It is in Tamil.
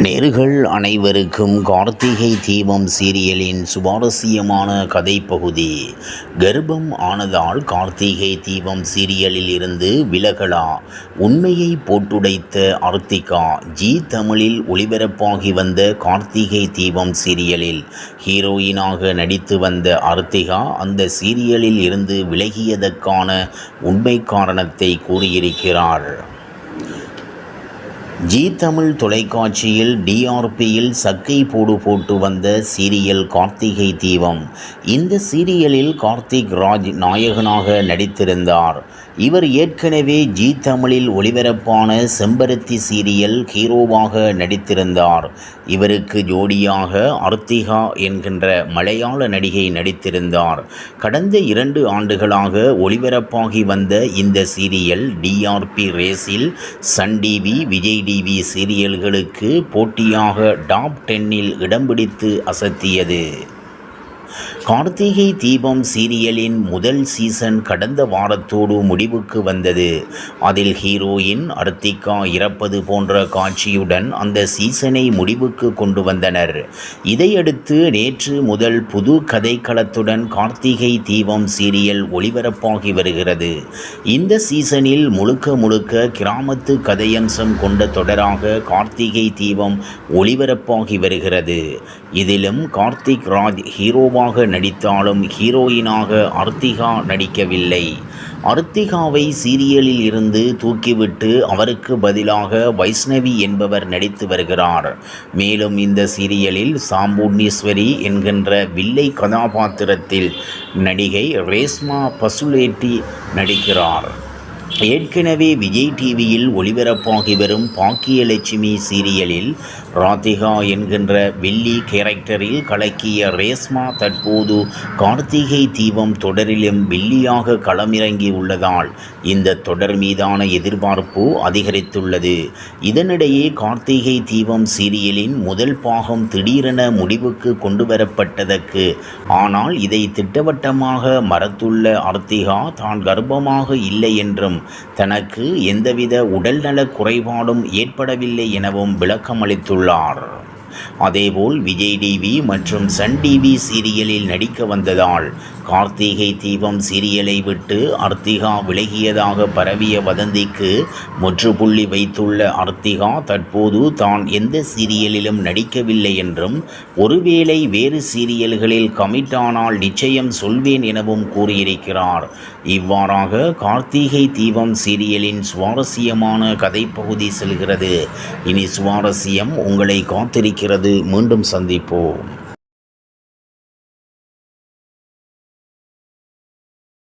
நேர்கள் அனைவருக்கும் கார்த்திகை தீபம் சீரியலின் சுவாரஸ்யமான கதைப்பகுதி. கர்ப்பம் ஆனதால் கார்த்திகை தீபம் சீரியலில் இருந்து விலகலா? உண்மையை போட்டுடைத்த அர்த்திகா ஜி தமிழில் ஒளிபரப்பாகி வந்த கார்த்திகை தீபம் சீரியலில் ஹீரோயினாக நடித்து வந்த அர்த்திகா அந்த சீரியலில் இருந்து விலகியதற்கான உண்மை காரணத்தை கூறியிருக்கிறார் ஜி தமிழ் தொலைக்காட்சியில் டிஆர்பியில் சக்கை போடு போட்டு வந்த சீரியல் கார்த்திகை தீபம். இந்த சீரியலில் கார்த்திக் ராஜ் நாயகனாக நடித்திருந்தார். இவர் ஏற்கனவே ஜி தமிழில் ஒளிபரப்பான செம்பருத்தி சீரியல் ஹீரோவாக நடித்திருந்தார். இவருக்கு ஜோடியாக அர்த்திகா என்கின்ற மலையாள நடிகை நடித்திருந்தார். கடந்த இரண்டு ஆண்டுகளாக ஒளிபரப்பாகி வந்த இந்த சீரியல் டிஆர்பி ரேஸில் சன் டிவி விஜய் டிவி சீரியல்களுக்கு போட்டியாக டாப் டென்னில் இடம் பிடித்து அசத்தியது. கார்த்திகை தீபம் சீரியலின் முதல் சீசன் கடந்த வாரத்தோடு முடிவுக்கு வந்தது. அதில் ஹீரோயின் அர்த்திகா இறப்பது போன்ற காட்சியுடன் அந்த சீசனை முடிவுக்கு கொண்டு வந்தனர். இதையடுத்து நேற்று முதல் புது கதைக்களத்துடன் கார்த்திகை தீபம் சீரியல் ஒளிபரப்பாகி வருகிறது. இந்த சீசனில் முழுக்க முழுக்க கிராமத்து கதையம்சம் கொண்ட தொடராக கார்த்திகை தீபம் ஒளிபரப்பாகி வருகிறது. இதிலும் கார்த்திக் ராஜ் ஹீரோவாக நடித்தாலும் ஹீரோயினாக அர்த்திகா நடிக்கவில்லை. அர்த்திகாவை சீரியலில் இருந்து தூக்கிவிட்டு அவருக்கு பதிலாக வைஷ்ணவி என்பவர் நடித்து வருகிறார். மேலும் இந்த சீரியலில் சாம்பூர்ணீஸ்வரி என்கின்ற வில்லை கதாபாத்திரத்தில் நடிகை ரேஸ்மா பசுலேட்டி நடிக்கிறார். ஏற்கனவே விஜய் டிவியில் ஒளிபரப்பாகி வரும் பாக்கியலட்சுமி சீரியலில் ராதிகா என்கின்ற வெள்ளி கேரக்டரில் கலக்கிய ரேஸ்மா தற்போது கார்த்திகை தீபம் தொடரிலும் வெள்ளியாக களமிறங்கி உள்ளதால் இந்த தொடர் மீதான எதிர்பார்ப்பு அதிகரித்துள்ளது. இதனிடையே கார்த்திகை தீபம் சீரியலின் முதல் பாகம் திடீரென முடிவுக்கு கொண்டு வரப்பட்டதற்கு ஆனால் இதை திட்டவட்டமாக மறத்துள்ள அர்த்திகா தான் கர்ப்பமாக இல்லை என்றும் தனக்கு எந்தவித உடல்நலக் குறைபாடும் ஏற்படவில்லை எனவும் விளக்கமளித்துள்ளார். அதேபோல் விஜய் டிவி மற்றும் சன் டிவி சீரியலில் நடிக்க வந்ததால் கார்த்திகை தீபம் சீரியலை விட்டு அர்த்திகா விலகியதாக பரவிய வதந்திக்கு முற்றுப்புள்ளி வைத்துள்ள அர்த்திகா தற்போது தான் எந்த சீரியலிலும் நடிக்கவில்லை என்றும் ஒருவேளை வேறு சீரியல்களில் கமிட் ஆனால் நிச்சயம் சொல்வேன் எனவும் கூறியிருக்கிறார். இவ்வாறாக கார்த்திகை தீபம் சீரியலின் சுவாரஸ்யமான கதைப்பகுதி செல்கிறது. இனி சுவாரஸ்யம் உங்களை காத்திருக்க இருக்கிறது. மீண்டும் சந்திப்போம்.